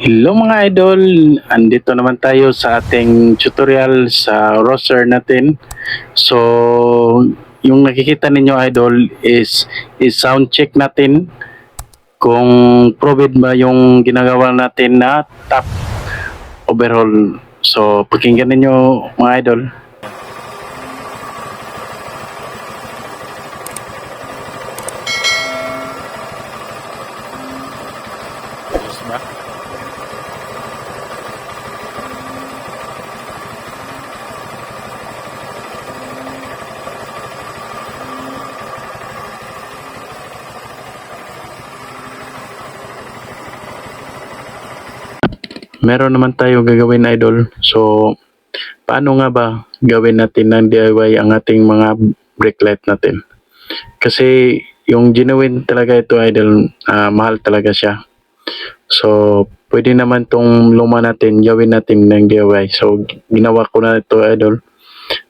Hello mga idol, andito naman tayo sa ating tutorial sa roster natin. So, yung nakikita ninyo idol is, is sound check natin kung proved ba yung ginagawa natin na top overhaul. So, pakinggan ninyo mga idol. Meron naman tayo gagawin idol. So, paano nga ba gawin natin ng DIY ang ating mga brake light natin? Kasi yung genuine talaga ito idol, ah, mahal talaga siya. So, pwede naman tong luma natin, gawin natin ng DIY. So, ginawa ko na ito idol.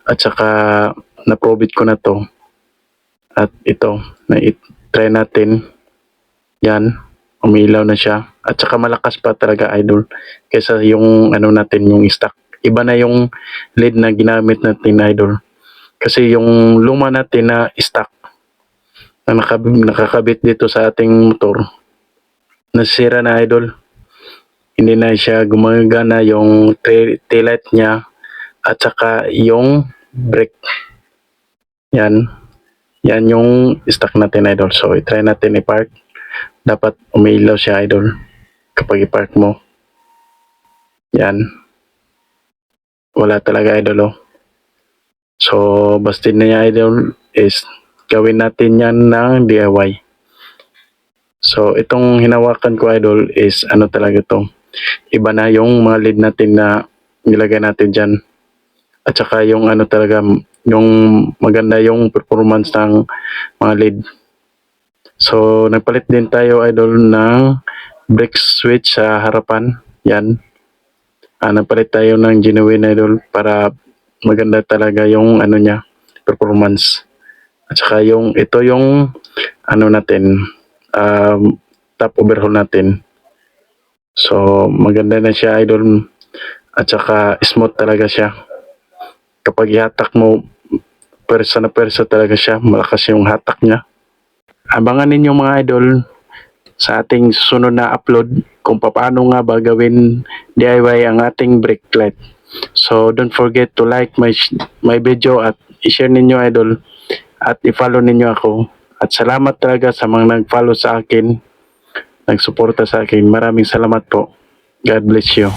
At saka, na-probit ko na to. At ito, na-try natin. Yan, umilaw na siya. At saka malakas pa talaga idol kaysa yung ano natin yung stock. Iba na yung lead na ginamit natin idol. Kasi yung luma natin na stock na nakakabit dito sa ating motor nasira na idol. Hindi na siya gumagana yung tail taillight niya at saka yung brake. Yan. Yan yung stock natin idol. So, i-try natin i-park. Dapat umiilaw siya idol kapag i-park mo. Yan. Wala talaga idol oh. So, basta niya idol is gawin natin yan ng DIY. So, itong hinawakan ko idol is ano talaga to. Iba na yung mga lead natin na nilagay natin dyan. At saka yung ano talaga, yung maganda yung performance ng mga lead. So, nagpalit din tayo idol ng brake switch sa harapan. Yan. Ah, nagpalit tayo ng genuine idol para maganda talaga yung ano niya, performance. At saka yung, ito yung ano natin, um, top overhaul natin. So, maganda na siya idol. At saka smooth talaga siya. Kapag ihatak mo, persa na persa talaga siya. Malakas yung hatak niya. Abangan ninyo mga idol sa ating susunod na upload kung paano nga ba gawin DIY ang ating brake light. So don't forget to like my my video at i-share ninyo idol at i-follow ninyo ako. At salamat talaga sa mga nag-follow sa akin, nagsuporta sa akin. Maraming salamat po. God bless you.